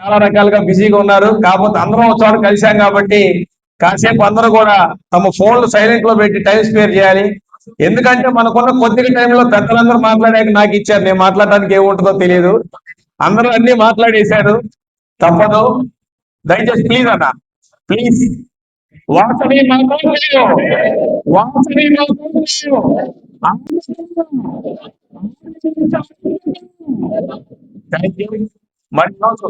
చాలా రకాలుగా బిజీగా ఉన్నారు. కాకపోతే అందరం ఒక చోట కలిశాం కాబట్టి కాసేపు అందరూ కూడా తమ ఫోన్లు సైలెంట్లో పెట్టి టైం స్పేర్ చేయాలి. ఎందుకంటే మనకున్న కొద్దిగా టైంలో పెద్దలందరూ మాట్లాడాక నాకు ఇచ్చారు. నేను మాట్లాడడానికి ఏముంటుందో తెలియదు. అందరూ అన్ని మాట్లాడేశారు. తప్పదు. దయచేసి ప్లీజ్ అన్న. ప్లీజ్ వాసవి థ్యాంక్ యూ మరి ఈరోజు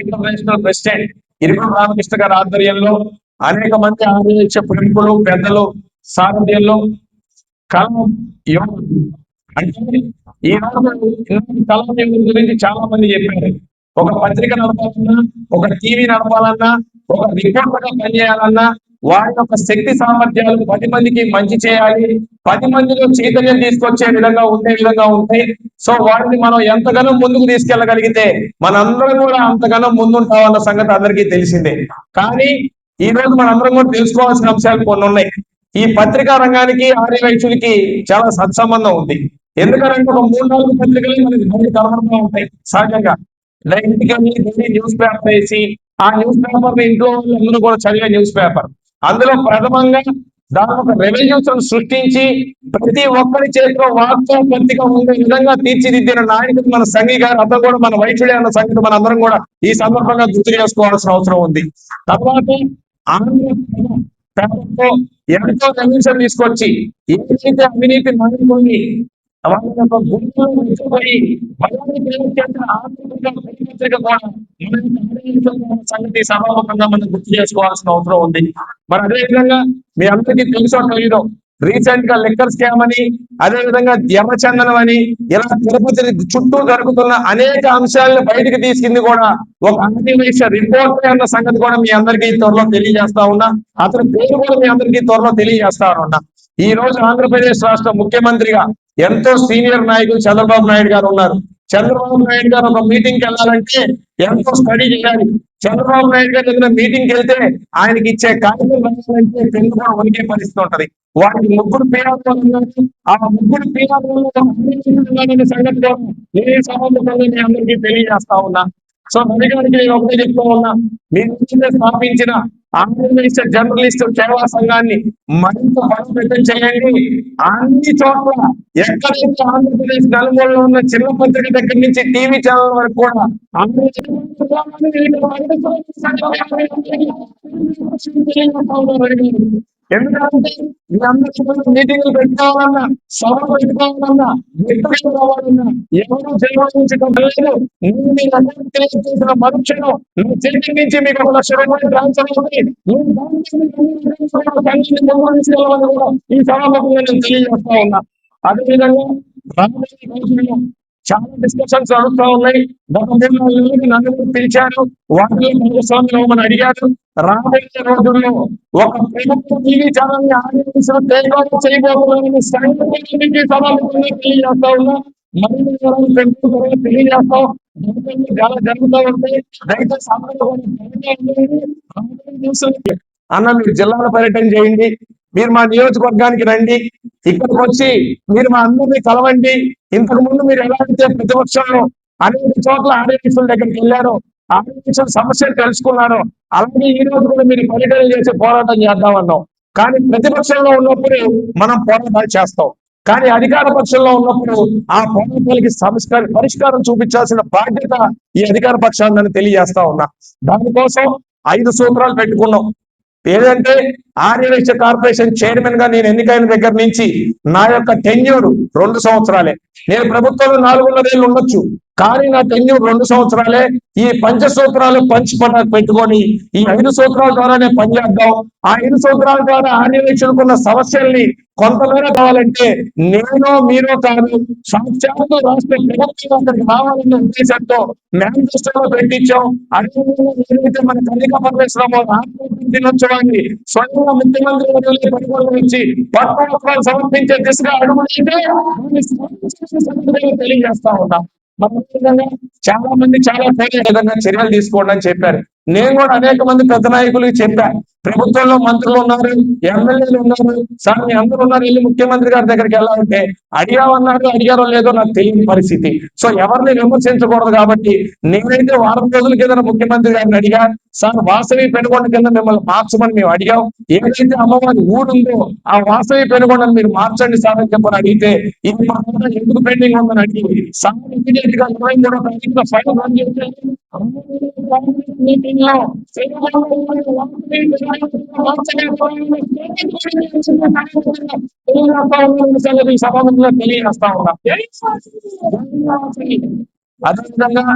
ఇంటర్నేషనల్ ప్రెసిడెంట్ ఇరుకుల రామకృష్ణ గారి ఆధ్వర్యంలో అనేక మంది ఆంధ్రదేశ ప్రముఖులు పెద్దలు సారథ్యంలో కలం అంటే ఈ రోజు కలం యోగం గురించి చాలా మంది చెప్పారు. ఒక పత్రిక నడపాలన్నా ఒక టీవీ నడపాలన్నా ఒక రిపోర్టర్ పనిచేయాలన్నా వారి యొక్క శక్తి సామర్థ్యాలు పది మందికి మంచి చేయాలి. పది మందిలో చైతన్యం తీసుకొచ్చే విధంగా ఉండే విధంగా ఉంటాయి. సో వాటిని మనం ఎంతగానో ముందుకు తీసుకెళ్ళగలిగితే మనందరం కూడా అంతగానో ముందుంటామన్న సంగతి అందరికీ తెలిసిందే. కానీ ఈ రోజు మనందరం కూడా తెలుసుకోవాల్సిన అంశాలు కొన్ని ఉన్నాయి. ఈ పత్రికా రంగానికి ఆర్యవైశ్యులకి చాలా సత్సంబంధం ఉంది. ఎందుకంటే ఒక మూడు నాలుగు పత్రికలు మనకి బయట కనబడుతూ ఉంటాయి సహజంగా. లైక్ ఇంటికి వెళ్ళి న్యూస్ పేపర్ వేసి ఆ న్యూస్ పేపర్ ఇంట్లో అందరూ కూడా చదివే న్యూస్ పేపర్. అందులో ప్రథమంగా దాని ఒక రెవెన్యూస్ సృష్టించి ప్రతి ఒక్కరి చేతిలో వార్తా పత్రిక ఉండే విధంగా తీర్చిదిద్దిన నాయకుడు మన సంఘి గారు అతను కూడా మన వైద్యుడే అన్న సంగతి మన అందరం కూడా ఈ సందర్భంగా గుర్తు చేసుకోవాల్సిన అవసరం ఉంది. తర్వాత ఆంధ్ర ఎంతో కమిషన్ తీసుకొచ్చి ఏదైతే అవినీతి నాయకుడిని వాళ్ళ యొక్క సంగతి సభాముఖంగా మనం గుర్తు చేసుకోవాల్సిన అవసరం ఉంది. మరి అదే విధంగా మీ అందరికీ తెలుసో తెలియదు రీసెంట్గా లెక్కర్ స్కామ్ అని అదే విధంగా ఎర్రచందనం అని ఇలా తిరుపతి చుట్టూ జరుగుతున్న అనేక అంశాలను బయటకు తీసుకుంది కూడా ఒక అన్వేష రిపోర్ట్ అన్న సంగతి కూడా మీ అందరికీ త్వరలో తెలియజేస్తా ఉన్నా. అతని పేరు కూడా మీ అందరికీ త్వరలో తెలియజేస్తా ఉన్నా. ఈ రోజు ఆంధ్రప్రదేశ్ రాష్ట్ర ముఖ్యమంత్రిగా ఎంతో సీనియర్ నాయకులు చంద్రబాబు నాయుడు గారు ఉన్నారు? చంద్రబాబు నాయుడు గారు ఒక మీటింగ్కి వెళ్ళాలంటే ఎంతో స్టడీ చేయాలి? చంద్రబాబు నాయుడు గారు ఏదైనా మీటింగ్కి వెళ్తే ఆయనకి ఇచ్చే కార్యక్రమం రావాలంటే పెన్ను కూడా వణికే పరిస్థితి ఉంటది. వాటికి ముగ్గురు పీఆర్ఓ ఆ ముగ్గురు పీఆర్ఓ సంగతి కూడా నేనే అందరికీ తెలియజేస్తా ఉన్నా. సో రవి నేను ఒకటే చెప్తా ఉన్నా. మీ నుంచి స్థాపించిన ఆంధ్రప్రదేశ్ జర్నలిస్ట్ సేవా సంఘాన్ని మరింత బలోపేతం చేయండి. అన్ని చోట్ల ఎక్కడైతే ఆంధ్రప్రదేశ్ నలుమూలలో ఉన్న చిన్న పత్రిక దగ్గర నుంచి టీవీ ఛానల్ వరకు కూడా ఆంధ్రప్రదేశ్ ఎందుకంటే మీ అందరూ మీటింగ్లు పెట్టుకోవాలన్నా సభలు పెట్టుకోవాలన్నా వ్యక్తులు కావాలన్నా ఎవరు జన్మించడం లేదు నేను మీ అందరికీ తెలియజేసిన మనుషులు నువ్వు చేతి నుంచి మీకు ఒక లక్ష రూపాయలు ట్రాన్స్ఫర్ అవుతుంది ఈ సభాముఖంగా నేను తెలియజేస్తా ఉన్నా. అదేవిధంగా రాబోయే రోజుల్లో చాలా డిస్కషన్స్ జరుగుతూ ఉన్నాయి. గత నన్ను పిలిచారు. వాటిలో భాగస్వామి అవ్వమని అడిగారు. రాబోయే రోజుల్లో ఒక ప్రభుత్వ టీవీ ఛానల్ని ఆదేశించిన టేక్ చేయబోతున్నామని తెలియజేస్తా ఉన్నా మరిన్ని వివరాలు పెంచుకోవాలని తెలియజేస్తాం చాలా జరుగుతూ ఉంటాయి దయచేసి అందరూ అన్న మీరు జిల్లాల పర్యటన చేయండి. మీరు మా నియోజకవర్గానికి రండి. ఇక్కడికి వచ్చి మీరు మా అందరినీ కలవండి. ఇంతకు ముందు మీరు ఎలా అయితే ప్రతిపక్షంలో అనేక చోట్ల ఆర్యవేశుల దగ్గరికి వెళ్ళారో ఆర్యవేశుల సమస్యలు తెలుసుకున్నారో అలాగే ఈ రోజు కూడా మీరు పర్యటన చేసి పోరాటం చేద్దామన్నాం కానీ ప్రతిపక్షంలో ఉన్నప్పుడు మనం పోరాటాలు చేస్తాం. కానీ అధికార పక్షంలో ఉన్నప్పుడు ఆ పోరాటాలకి సంస్కార పరిష్కారం చూపించాల్సిన బాధ్యత ఈ అధికార పక్షాన్ని తెలియజేస్తా ఉన్నా. దానికోసం ఐదు సూత్రాలు పెట్టుకున్నాం. ఏదంటే ఆర్యవేశ కార్పొరేషన్ చైర్మన్గా నేను ఎన్నికైన దగ్గర నుంచి నా యొక్క టెన్యూర్ రెండు సంవత్సరాలే. నేను ప్రభుత్వంలో నాలుగున్నరేళ్ళు ఉండొచ్చు. కానీ నా టెన్యూర్ రెండు సంవత్సరాలే ఈ పంచ సూత్రాలు పంచి పెట్టుకొని ఈ ఐదు సూత్రాల ద్వారానే పనిచేద్దాం ఆ ఐదు సూత్రాల ద్వారా ఆర్యవేక్షకున్న సమస్యల్ని కొంతమేర కావాలంటే నేను మీరు కాదు సాక్షాత్తు రాష్ట్ర ప్రభుత్వం అక్కడికి రావాలనే ఉద్దేశంతో మేనిఫెస్టోలో పెట్టించాం. అదేవిధంగా ఏదైతే మన కన్నిక పరమేశ్వరరావు దినోత్సవాన్ని స్వయంగా ముఖ్యమంత్రి వర్యులే పరిపాలన వచ్చి సమర్పించే దిశగా అడుగుతుంటే తెలియజేస్తా ఉన్నాం. చాలా మంది చాలా విధంగా చర్యలు తీసుకోండి అని చెప్పారు. నేను కూడా అనేక మంది పెద్ద నాయకులకి చెప్పాను ప్రభుత్వంలో మంత్రులు ఉన్నారు ఎమ్మెల్యేలు ఉన్నారు సార్ మీ అందరూ ఉన్నారు వెళ్ళి ముఖ్యమంత్రి గారి దగ్గరికి వెళ్ళాలంటే అడిగామన్నారు అడిగారో లేదో నాకు తెలియని పరిస్థితి. సో ఎవరిని విమర్శించకూడదు కాబట్టి నేనైతే వారం రోజుల కింద ముఖ్యమంత్రి గారిని అడిగా సార్ వాసవి పెనుగొండ కింద మిమ్మల్ని మార్చమని మేము అడిగాం. ఏదైతే అమ్మవారి ఊరుందో ఆ వాసవి పెనుగొండను మీరు మార్చండి సార్ అని చెప్పని అడిగితే ఇది మా ఎందుకు పెండింగ్ ఉందని అడిగి సార్ ఇమీడియట్గా ఇరవై మూడో తారీఖున ఫైల్ రన్ చేశారు మీటింగ్ సభలో తెలియజేస్తా అదేవిధంగా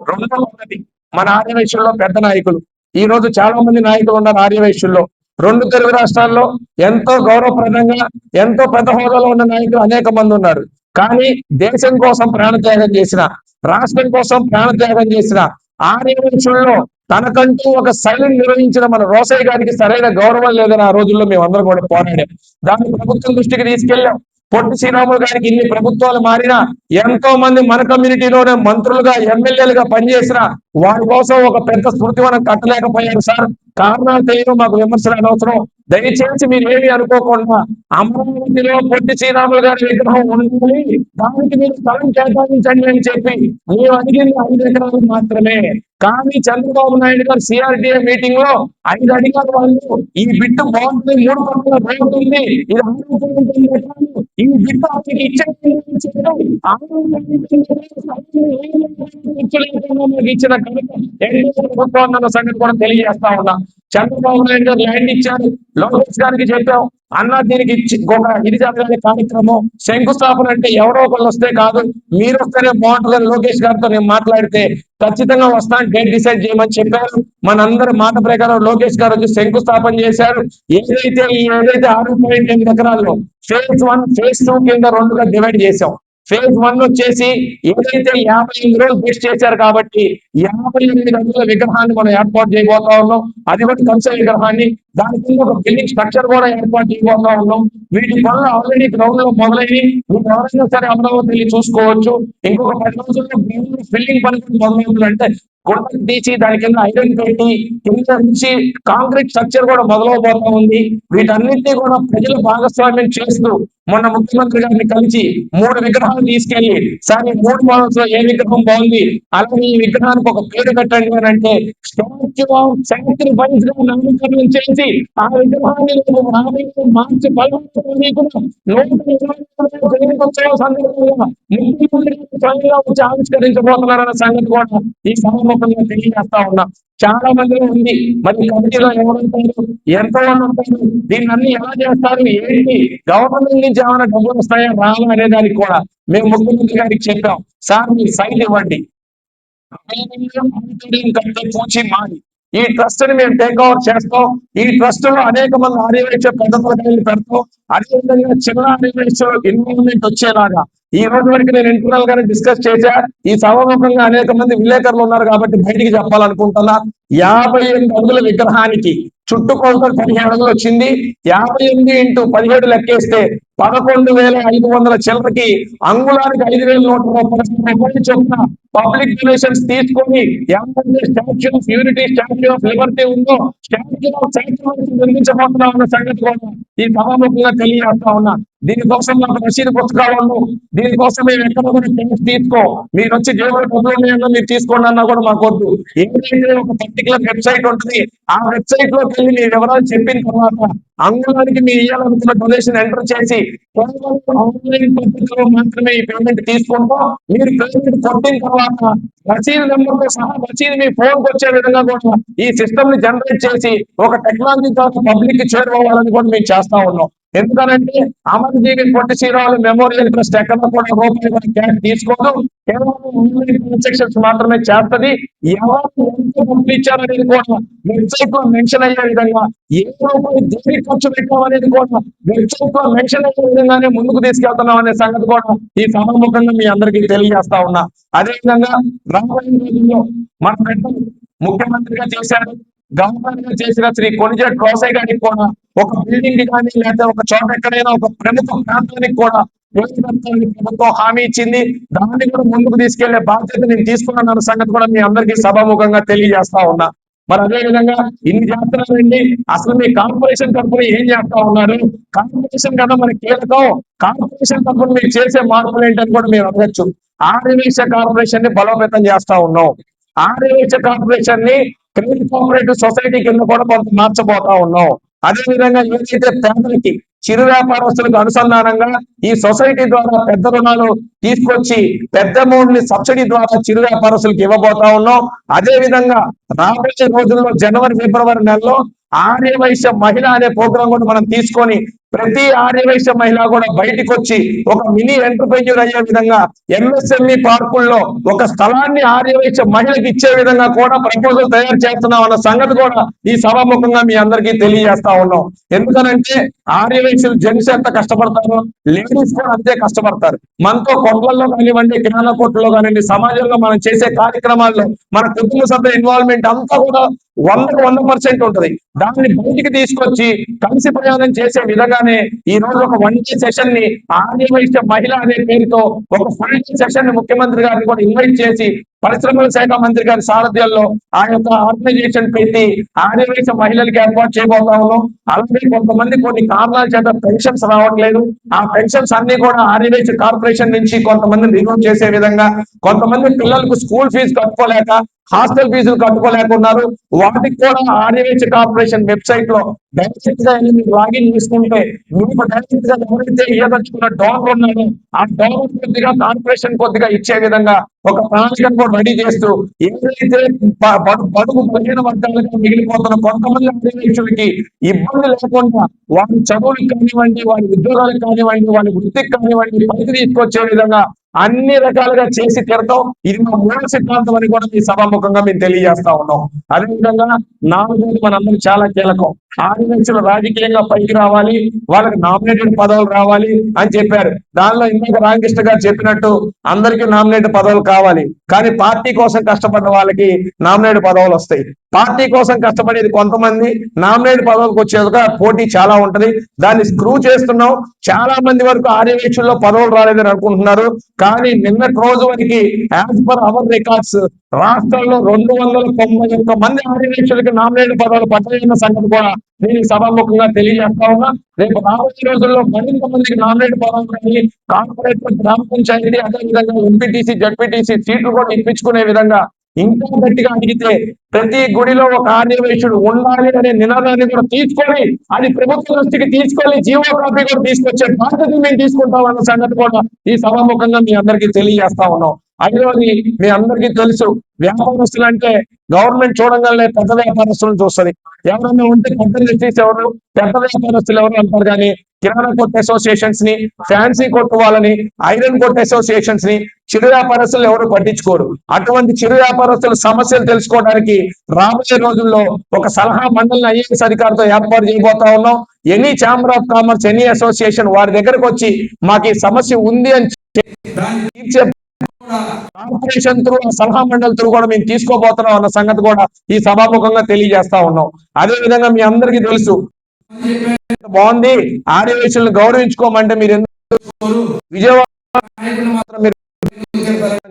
రెండవ ఉన్నది మన ఆర్యవేశ్యుల్లో పెద్ద నాయకులు. ఈ రోజు చాలా మంది నాయకులు ఉన్నారు ఆర్యవేశ్యుల్లో. రెండు తెలుగు రాష్ట్రాల్లో ఎంతో గౌరవప్రదంగా ఎంతో పెద్ద హోదాలో ఉన్న నాయకులు అనేక మంది ఉన్నారు. కానీ దేశం కోసం ప్రాణత్యాగం చేసిన రాష్ట్రం కోసం ప్రాణత్యాగం చేసిన ఆర్యవైశ్యుల్లో తనకంటూ ఒక శైలిని నిర్వహించిన మన రోసయ్య గారికి సరైన గౌరవం లేదని ఆ రోజుల్లో మేము అందరం కూడా పోరాడాం. దాన్ని ప్రభుత్వం దృష్టికి తీసుకెళ్ళాం. పొట్టి శ్రీరాములు గారికి ఇన్ని ప్రభుత్వాలు మారినా ఎంతో మంది మన కమ్యూనిటీలోనే మంత్రులుగా ఎమ్మెల్యేలుగా పనిచేసిన వారి కోసం ఒక పెద్ద స్మృతి మనం కట్టలేకపోయారు సార్. కారణాలు తెలియదు మాకు విమర్శలు అనవసరం. దయచేసి మీరు ఏమి అనుకోకుండా అమరావతిలో పొట్టి శ్రీరాములు గారి విగ్రహం ఉండాలి. దానికి మీరు స్థలం కేటాయించండి అని చెప్పి మేము అడిగింది ఐదు ఎకరాలు మాత్రమే. కానీ చంద్రబాబు నాయుడు గారు సిఆర్డిఏ మీటింగ్లో ఐదు అడిగారు వాళ్ళు ఈ బిడ్డ బాగుంటుంది మూడు పక్కల రోడ్డు ఇది ఆరోగ్యం ఈ బిడ్డ అతనికి ఇచ్చిన కనుక ఎన్డీఏ ప్రభుత్వం సంగతి కూడా తెలియజేస్తా ఉన్నా చంద్రబాబు నాయుడు గారు ల్యాండ్ ఇచ్చారు. లోకేష్ గారికి చెప్పాం. అన్న దీనికి ఒక ఇది జరగాలి కార్యక్రమం. శంకుస్థాపన అంటే ఎవరో ఒకళ్ళు వస్తే కాదు. మీరు వస్తేనే బాగుంటుందని లోకేష్ గారితో నేను మాట్లాడితే ఖచ్చితంగా వస్తాను డేట్ డిసైడ్ చేయమని చెప్పారు. మనందరి మాట ప్రకారం లోకేష్ గారు వచ్చి శంకుస్థాపన చేశారు. ఏదైతే ఏదైతే ఆరు పాయింట్ ఎనిమిది ఎకరాల్లో ఫేజ్ వన్ ఫేజ్ టూ కింద రెండుగా డివైడ్ చేశాం. ఫేజ్ వన్ వచ్చేసి ఏదైతే యాభై ఎనిమిది రోజులు బెస్ట్ చేశారు కాబట్టి యాభై ఎనిమిది అడుగుల విగ్రహాన్ని మనం ఏర్పాటు చేయబోతా ఉన్నాం. అది ఒకటి కంస విగ్రహాన్ని దాని కింద ఒక బిల్డింగ్ స్ట్రక్చర్ కూడా ఏర్పాటు చేయబోతా ఉన్నాం. వీటి పనులు ఆల్రెడీ గ్రౌండ్లో మొదలైనవి. మీకు ఎవరైనా సరే అమరావతి వెళ్ళి చూసుకోవచ్చు. ఇంకొక పది రోజుల్లో బిల్డింగ్ పని కూడా గుడ్డ తీసి దాని కింద ఐరన్ పెట్టి కింద నుంచి కాంక్రీట్ స్ట్రక్చర్ కూడా మొదలవబోతా ఉంది. వీటన్నిటినీ కూడా ప్రజలు భాగస్వామ్యం చేస్తూ మొన్న ముఖ్యమంత్రి గారిని కలిసి మూడు విగ్రహాలు తీసుకెళ్ళి సార్ ఈ మూడు మోడల్స్లో ఏ విగ్రహం బాగుంది? అలాగే ఈ విగ్రహానికి ఒక పేరు పెట్టండి అని అంటే స్టోన్ నిత్యం సాక్రిఫైస్గా నామకరణం చేసి ఆ విగ్రహాన్ని మార్చి పదహారు సందర్భంగా స్వయంగా వచ్చి ఆవిష్కరించబోతున్నారన్న సంగతి కూడా ఈ సభాముఖంగా తెలియజేస్తా ఉన్నా. చాలా మందిలో ఉంది. మరి కమిటీలో ఎవరుంటారు? ఎంతో మంది ఉంటారు? దీన్ని అన్ని ఎలా చేస్తారు? ఏంటి? గవర్నమెంట్ నుంచి ఏమైనా డబ్బులు వస్తాయా? రావాలనే దానికి కూడా మేము ముఖ్యమంత్రి గారికి చెప్పాం. సార్ మీరు సైట్ ఇవ్వండి. పూచి మాది ఈ ట్రస్ట్ని మేము టేక్ ఓవర్ చేస్తాం. ఈ ట్రస్ట్లో అనేక మంది ఆర్యవేక్ష పెద్ద పథకాలు పెడతాం. అదేవిధంగా చిన్న ఆర్యవేక్ష ఇన్వాల్వ్మెంట్ వచ్చేలాగా. ఈ రోజు వరకు నేను ఇంటర్నల్ గానే డిస్కస్ చేశా. ఈ సభాముఖంగా అనేక మంది విలేకరులు ఉన్నారు కాబట్టి బయటికి చెప్పాలనుకుంటున్నా. యాభై ఎనిమిది అడుగుల విగ్రహానికి చుట్టుకొలత పదిహేడు అడుగులు వచ్చింది. యాభై ఎనిమిది ఇంటూ పదిహేడు లెక్కేస్తే పదకొండు వేల ఐదు వందల చిల్లరకి అంగుళానికి ఐదు వేల నూట ముప్పై రూపాయలు చొప్పున పబ్లిక్ డొనేషన్స్ తీసుకొని ఎవరైతే statue of unity statue of liberty ఉందో స్టాచ్యూ ఆఫ్ సాక్రిఫైస్ నిర్మించబోతున్నా ఉన్న సంగతి కూడా ఈ సభాముఖంగా తెలియజేస్తా ఉన్నా. దీనికోసం నాకు రసీదు పుస్తకాలు దీనికోసం మేము ఎక్కడ కూడా కేసు తీసుకో. మీరు వచ్చి జేబులో డబ్బులు ఉన్నాయన్నా మీరు తీసుకోండి అన్నా కూడా మాకు వద్దు. ఏంటంటే ఒక పర్టికులర్ వెబ్సైట్ ఉంటుంది ఆ వెబ్సైట్లోకి వెళ్ళి మీ వివరాలు చెప్పిన తర్వాత అంగుళానికి మీ ఇవ్వాలనుకున్న డొనేషన్ ఎంటర్ చేసి కేవలం ఆన్లైన్ పద్ధతిలో మాత్రమే ఈ పేమెంట్ తీసుకుంటాం మీరు పేమెంట్ కొట్టిన తర్వాత రసీదు నెంబర్తో సహా రసీదు మీ ఫోన్కు వచ్చే విధంగా కూడా ఈ సిస్టమ్ని జనరేట్ చేసి ఒక టెక్నాలజీ ద్వారా పబ్లిక్కి చేరుకోవాలని కూడా మేము చేస్తా ఉన్నాం. ఎందుకనంటే అమరజీవి పొట్టి శ్రీరాములు మెమోరియల్ ట్రస్ట్ ఎక్కడ కూడా రూపాయి కూడా క్యాష్ తీసుకోదు. కేవలం ఆన్లైన్ ట్రాన్సాక్షన్స్ మాత్రమే చేస్తది. ఎవరు ఎంత పంపించారనేది కూడా వెబ్సైట్లో మెన్షన్ అయ్యే విధంగా ఏ రూపాయి దేనికి ఖర్చు పెట్టామనేది కూడా వెబ్సైట్లో మెన్షన్ అయ్యే విధంగానే ముందుకు తీసుకెళ్తున్నాం అనే సంగతి కూడా ఈ సభాముఖంగా మీ అందరికీ తెలియజేస్తా ఉన్నా. అదే విధంగా రాబోయే రోజుల్లో మన పెద్ద ముఖ్యమంత్రిగా చేశారు గవర్నర్గా చేసిన శ్రీ కొనిజెట్ కోసై గారికి కూడా ఒక బిల్డింగ్ కానీ లేదా ఒక చోట ఎక్కడైనా ఒక ప్రముఖ ప్రాంతానికి కూడా పేరుపెట్టాలని ప్రభుత్వం హామీ ఇచ్చింది. దాన్ని కూడా ముందుకు తీసుకెళ్ళే బాధ్యత నేను తీసుకున్నాను సంగతి కూడా మీ అందరికీ సభాముఖంగా తెలియజేస్తా ఉన్నా. మరి అదే విధంగా ఇన్ని చేస్తున్నారండి అసలు మీ కార్పొరేషన్ తరఫున ఏం చేస్తా ఉన్నారు? కార్పొరేషన్ కదా మనకి కీలకం. కార్పొరేషన్ తరఫున మీరు చేసే మార్పులు ఏంటని కూడా మీరు అడగచ్చు. ఆర్యవేశ కార్పొరేషన్ని బలోపేతం చేస్తా ఉన్నాం. ఆర్యవేశ కార్పొరేషన్ని క్రెడిట్ కోఆపరేటివ్ సొసైటీ కింద కూడా కొంత మార్చబోతా ఉన్నాం. అదే విధంగా ఏదైతే పేదలకి చిరు వ్యాపారస్తులకు అనుసంధానంగా ఈ సొసైటీ ద్వారా పెద్ద రుణాలు తీసుకొచ్చి పెద్ద అమౌంట్ని సబ్సిడీ ద్వారా చిరు వ్యాపారస్తులకు ఇవ్వబోతా ఉన్నాం. అదే విధంగా రాబోయే రోజుల్లో జనవరి ఫిబ్రవరి నెలలో ఆర్యవైశ్య మహిళ అనే ప్రోగ్రాం కూడా మనం తీసుకొని ప్రతి ఆర్యవైశ్య మహిళ కూడా బయటకు వచ్చి ఒక మినీ ఎంటర్ప్రెన్యూర్ అయ్యే విధంగా ఎంఎస్ఎంఈ పార్కుల్లో ఒక స్థలాన్ని ఆర్యవైశ్య మహిళకి ఇచ్చే విధంగా కూడా ప్రపోజల్ తయారు చేస్తున్నాం అన్న సంగతి కూడా ఈ సభాముఖంగా మీ అందరికీ తెలియజేస్తా ఉన్నాం. ఎందుకనంటే ఆర్యవైశ్యులు జెంట్స్ ఎంత కష్టపడతారో లేడీస్ కూడా అంతే కష్టపడతారు. మనతో కొట్లలో కానివ్వండి కిరాణా కొట్లలో కానివ్వండి సమాజంలో మనం చేసే కార్యక్రమాల్లో మన కుటుంబ సభ్యుల ఇన్వాల్వ్మెంట్ అంతా కూడా వందకు వంద పర్సెంట్ ఉంటది. దాన్ని బయటికి తీసుకొచ్చి కలిసి ప్రయాణం చేసే విధంగానే ఈ రోజు ఒక వన్ డే సెషన్ని ఆర్యవైశ్య మహిళ అనే పేరుతో ఒక ఫుల్ సెషన్ని ముఖ్యమంత్రి గారిని కూడా ఇన్వైట్ చేసి పరిశ్రమల శాఖ మంత్రి గారి సారథ్యంలో ఆ యొక్క ఆర్గనైజేషన్ పెట్టి ఆదివేశ మహిళలకి ఏర్పాటు చేయబోతా ఉన్నాం అలాగే కొంతమంది కొన్ని కారణాల చేత పెన్షన్స్ రావట్లేదు. ఆ పెన్షన్స్ అన్ని కూడా ఆదివేశ కార్పొరేషన్ నుంచి కొంతమంది రిమూవ్ చేసే విధంగా కొంతమంది పిల్లలకు స్కూల్ ఫీజు కట్టుకోలేక హాస్టల్ ఫీజులు కట్టుకోలేకున్నారు. వాటికి కూడా ఆర్యవేచ కార్పొరేషన్ వెబ్సైట్లో డైరెక్ట్గా వెళ్ళి మీరు లాగిన్ చేసుకుంటే మీకు డైరెక్ట్గా ఎవరైతే ఇవ్వదలుచుకున్న డోనర్ ఉన్నారో ఆ డౌన్ కొద్దిగా కార్పొరేషన్ కొద్దిగా ఇచ్చే విధంగా ఒక ప్రణాళికను కూడా రెడీ చేస్తూ ఏదైతే ప- బడు- బడుగు బలహీన వర్గాలుగా మిగిలిపోతున్న కొంతమంది ఆర్యవేక్షులకి ఇబ్బంది లేకుండా వారి చదువులకు కానివ్వండి వారి ఉద్యోగాలకు కానివ్వండి వారి వృత్తికి కానివ్వండి పైకి తీసుకొచ్చే విధంగా అన్ని రకాలుగా చేసి తీరతాం ఇది మా మూల సిద్ధాంతం అని కూడా మీ సభాముఖంగా మేము తెలియజేస్తా ఉన్నాం. అదేవిధంగా నాలుగోది మనందరం చాలా కీలకం. ఆదివాసులు రాజకీయంగా పైకి రావాలి వాళ్ళకి నామినేటెడ్ పదవులు రావాలి అని చెప్పారు. దానిలో ఇంకొక రామకృష్ణ గారు చెప్పినట్టు అందరికీ నామినేటెడ్ పదవులు కావాలి. కానీ పార్టీ కోసం కష్టపడిన వాళ్ళకి నామినేట్ పదవులు వస్తాయి. పార్టీ కోసం కష్టపడేది కొంతమంది నామినేట్ పదవులకు వచ్చేదిగా పోటీ చాలా ఉంటది. దాన్ని స్క్రూ చేస్తున్నాం. చాలా మంది వరకు ఆర్యవేక్షల్లో పదవులు రాలేదని అనుకుంటున్నారు. కానీ నిన్నటి రోజు వరకు యాజ్ పర్ అవర్ రికార్డ్స్ రాష్ట్రంలో రెండు వందల తొంభై ఒక్క మంది ఆర్యవేక్షులకి నామినేట్ పదవులు పట్టాలన్న సంగతి కూడా నేను సభాముఖంగా తెలియజేస్తా ఉన్నా. రేపు రాబోయే రోజుల్లో మరింత మందికి నామినేట్ పదవులు కానీ కార్పొరేట్ గ్రామ పంచాయతీ అదేవిధంగా ఎంపీటీసీ జడ్పీటీసీ సీట్లు కూడా ఇప్పించుకునే విధంగా ఇంకా గట్టిగా అడిగితే ప్రతి గుడిలో ఒక ఆర్యవేశుడు ఉండాలి అనే నినాదాన్ని కూడా తీసుకొని అది ప్రభుత్వ దృష్టికి తీసుకెళ్ళి జీవో కాపీ కూడా తీసుకొచ్చే బాధ్యత మేము తీసుకుంటాం అన్న సంగతి కూడా ఈ సభాముఖంగా మీ అందరికీ తెలియజేస్తా ఉన్నాం. ఐదవది మీ అందరికీ తెలుసు. వ్యాపారస్తులు అంటే గవర్నమెంట్ చూడంగానే పెద్ద వ్యాపారస్తులను చూస్తుంది. ఎవరైనా ఉంటే పెద్ద ఇండస్ట్రీస్ ఎవరు పెద్ద వ్యాపారస్తులు ఎవరు అంటారు కానీ కిరాణా కొట్టు అసోసియేషన్స్ని ఫ్యాన్సీ కొట్టు వాళ్ళని ఐరన్ కొట్టు అసోసియేషన్స్ని చిరు వ్యాపారస్తులు ఎవరు పట్టించుకోరు. అటువంటి చిరు వ్యాపారస్తుల సమస్యలు తెలుసుకోవడానికి రాబోయే రోజుల్లో ఒక సలహా మండలిని ఐఏఎస్ అధికారితో ఏర్పాటు చేయబోతా ఉన్నాం. Any chamber of commerce any association వారి దగ్గరకు వచ్చి మాకు ఈ సమస్య ఉంది అని కార్పొరేషన్ త్రూ సలహా మండలి త్రూ కూడా మేము తీసుకోబోతున్నాం అన్న సంగతి కూడా ఈ సభాముఖంగా తెలియజేస్తా ఉన్నాం. అదే విధంగా మీ అందరికీ తెలుసు బాగుంది. ఆర్యవేశులను గౌరవించుకోమంటే మీరు ఎందుకు విజయవాడ మాత్రం మీరు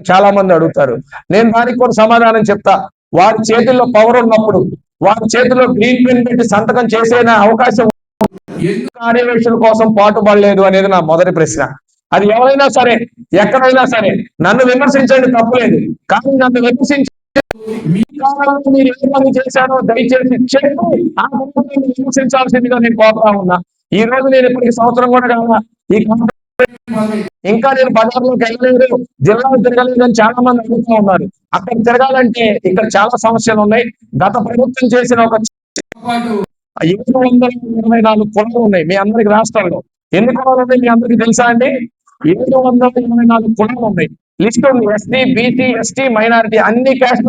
చాలా మంది అడుగుతారు. నేను దానికి కూడా సమాధానం చెప్తా. వారి చేతుల్లో పవర్ ఉన్నప్పుడు వారి చేతిలో గ్రీన్ పెన్ పెట్టి సంతకం చేసే అవకాశం ఎందుకు ఆర్యవేశుల కోసం పాటుపడలేదు అనేది నా మొదటి ప్రశ్న. అది ఎవరైనా సరే ఎక్కడైనా సరే నన్ను విమర్శించండి తప్పులేదు. కానీ నన్ను విమర్శించ మీ కాలంలో మీరు ఏ పని చేశారో దయచేసి చెప్పి. ఆ తర్వాత విమర్శించాల్సిందిగా నేను కోరుతా ఉన్నా. ఈ రోజు నేను ఇప్పటికి సంవత్సరం కూడా కాదా? ఈ ఇంకా నేను బజార్లోకి వెళ్ళలేదు జిల్లాలో తిరగలేదు అని చాలా మంది అడుగుతూ ఉన్నారు. అక్కడ తిరగాలంటే ఇక్కడ చాలా సమస్యలు ఉన్నాయి. గత ప్రభుత్వం చేసిన ఒక ఏడు వందల ఇరవై నాలుగు కులాలు ఉన్నాయి మీ అందరికి రాష్ట్రాల్లో. ఎన్ని కులాలు ఉన్నాయి మీ అందరికి తెలుసా అండి? ఏడు వందల ఇరవై నాలుగు కులాలు ఉన్నాయి. లిస్ట్ ఉంది. ఎస్టీ బీసీ ఎస్టీ మైనారిటీ అన్ని క్యాస్ట్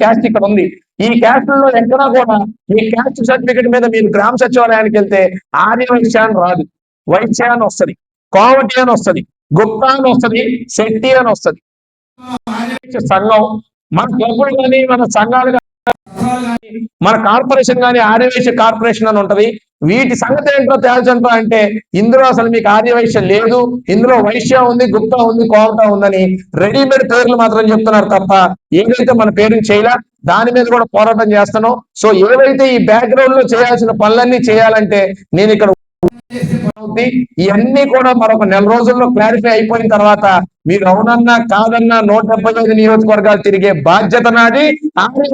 క్యాస్ట్ ఇక్కడ ఉంది. ఈ క్యాస్ట్లో ఎక్కడా కూడా మీ క్యాస్ట్ సర్టిఫికెట్ మీద మీరు గ్రామ సచివాలయానికి వెళ్తే ఆర్య వైశ్య అని రాదు. వైశ్య అని వస్తది. కోమటి అని వస్తది. గుప్తా అని వస్తది. శెట్టి అని వస్తది. సంఘం. మన క్లబ్బులు కానీ మన సంఘాలు మన కార్పొరేషన్ కానీ ఆర్యవైశ్య కార్పొరేషన్ అని ఉంటది. వీటి సంగతి ఏంటో తేల్చంటో అంటే ఇందులో అసలు మీకు ఆర్యవైశ్యం లేదు. ఇందులో వైశ్య ఉంది గుప్తా ఉంది కోమట ఉందని రెడీమేడ్ పేర్లు మాత్రం చెప్తున్నారు తప్ప ఏదైతే మన పేరుని చేయలే దాని మీద కూడా పోరాటం చేస్తాను సో ఏవైతే ఈ బ్యాక్గ్రౌండ్లో చేయాల్సిన పనులన్నీ చేయాలంటే నేను ఇక్కడ అవుద్ది. ఇవన్నీ కూడా మరొక నెల రోజుల్లో క్లారిఫై అయిపోయిన తర్వాత మీరు అవునన్నా కాదన్నా నూట డెబ్బై ఐదు నియోజకవర్గాలు తిరిగే బాధ్యత నాది. ఆరు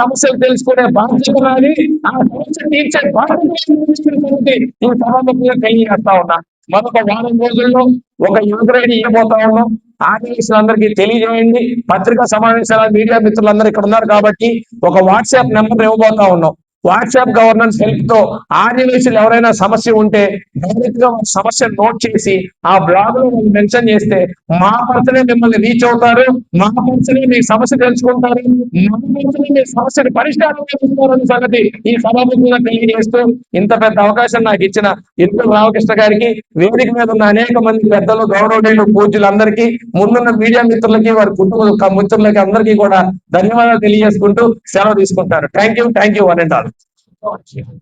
సమస్యలు తెలుసుకునే బాధ్యత నాది. ఆ సమస్య తీర్చే బాధ్యత ఈ సభాముఖంగా చేస్తా ఉన్నా. మరొక వారం రోజుల్లో ఒక యువకుడిని ఇవ్వబోతా ఉన్నాం. ఆదివాసులందరికీ తెలియజేయండి. పత్రికా సమావేశాల మీడియా మిత్రులందరూ ఇక్కడ ఉన్నారు కాబట్టి ఒక వాట్సాప్ నెంబర్ ఇవ్వబోతా ఉన్నాం. వాట్సాప్ గవర్నెన్స్ హెల్ప్తో ఆదివాసులు ఎవరైనా సమస్య ఉంటే డైరెక్ట్గా సమస్య సమస్యను నోట్ చేసి ఆ బ్లాగ్లో మెన్షన్ చేస్తే మా పర్సనే మిమ్మల్ని రీచ్ అవుతారు మా పర్సనే మీ సమస్య తెలుసుకుంటారు మా పర్సనే మీ సమస్యను పరిష్కారం చేసుకుంటారని సంగతి ఈ సభాపతిగా తెలియజేస్తూ ఇంత పెద్ద అవకాశం నాకు ఇచ్చిన ఇంద్ర రామకృష్ణ గారికి వేదిక మీద ఉన్న అనేక మంది పెద్దలు గౌరవనీయులు పూజ్యులందరికీ ముందున్న మీడియా మిత్రులకి వారి కుటుంబ మిత్రులకి అందరికీ కూడా ధన్యవాదాలు తెలియజేసుకుంటూ సెలవు తీసుకుంటారు. Thank you thank you one and all. Ótimo.